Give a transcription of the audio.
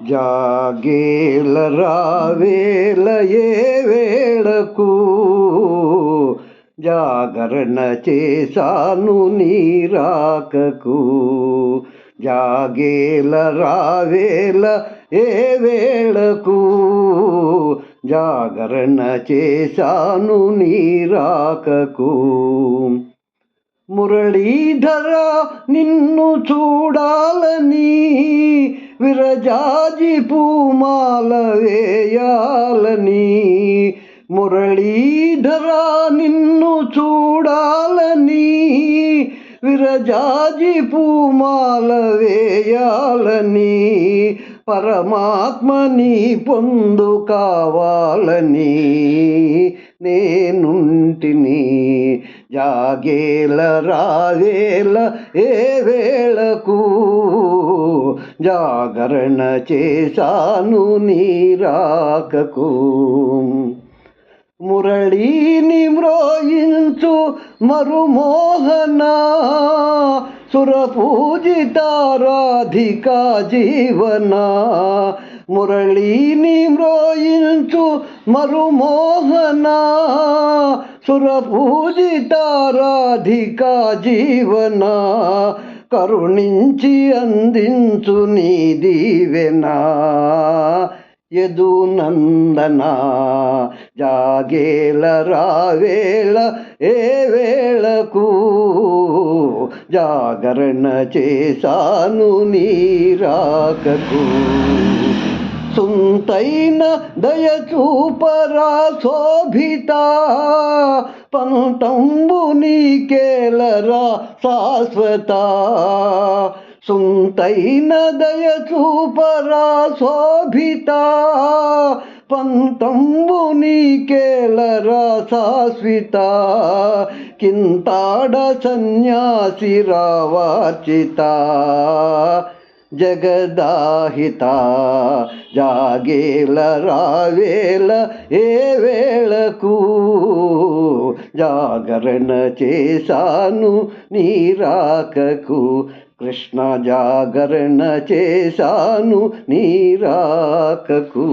జాగేల రావేల ఏ వేళకు జాగరణ చేశాను నీరాకకు జాగేల రావేల ఏ వేళకు జాగరణ చేశాను నీరాకకు మురళీధర నిన్ను చూడాలని విరజాజి పూమాల వేయాలని మురళీధర నిన్ను చూడాలని విరజాజి పూమాల వేయాలని పరమాత్మని పొందు కావాలని నేనుంటిని జాగేల రావేల ఏ వేళకు జాగరణ చేశాను నీ రాకకు మురళీని మ్రోయించు మరుమోహన సురపూజితారాధికా జీవన మురళీని మ్రోయించు మరుమోహన సురపూజితారాధికా జీవన కరుణించి అందించు నీ దీవెనా యదు నందన జాగేల రావేళ ఏ వేళకు జాగరణ చేశాను నీరాకకు సుంతైన దయచూపరా శోభితా పంతంబు నీకేలరా శాశ్వత? సుంతైన దయ చూపరా శోభిత? పంతంబు నీకేలరా శాశ్విత? కింతాడ సన్యాసి రావాచిత జగదాహిత? జాగేల రావేల ఏ వేళకు? జాగరణ చేశాను నీ రాకకు కృష్ణ జాగరణ చేశాను నీ రాకకు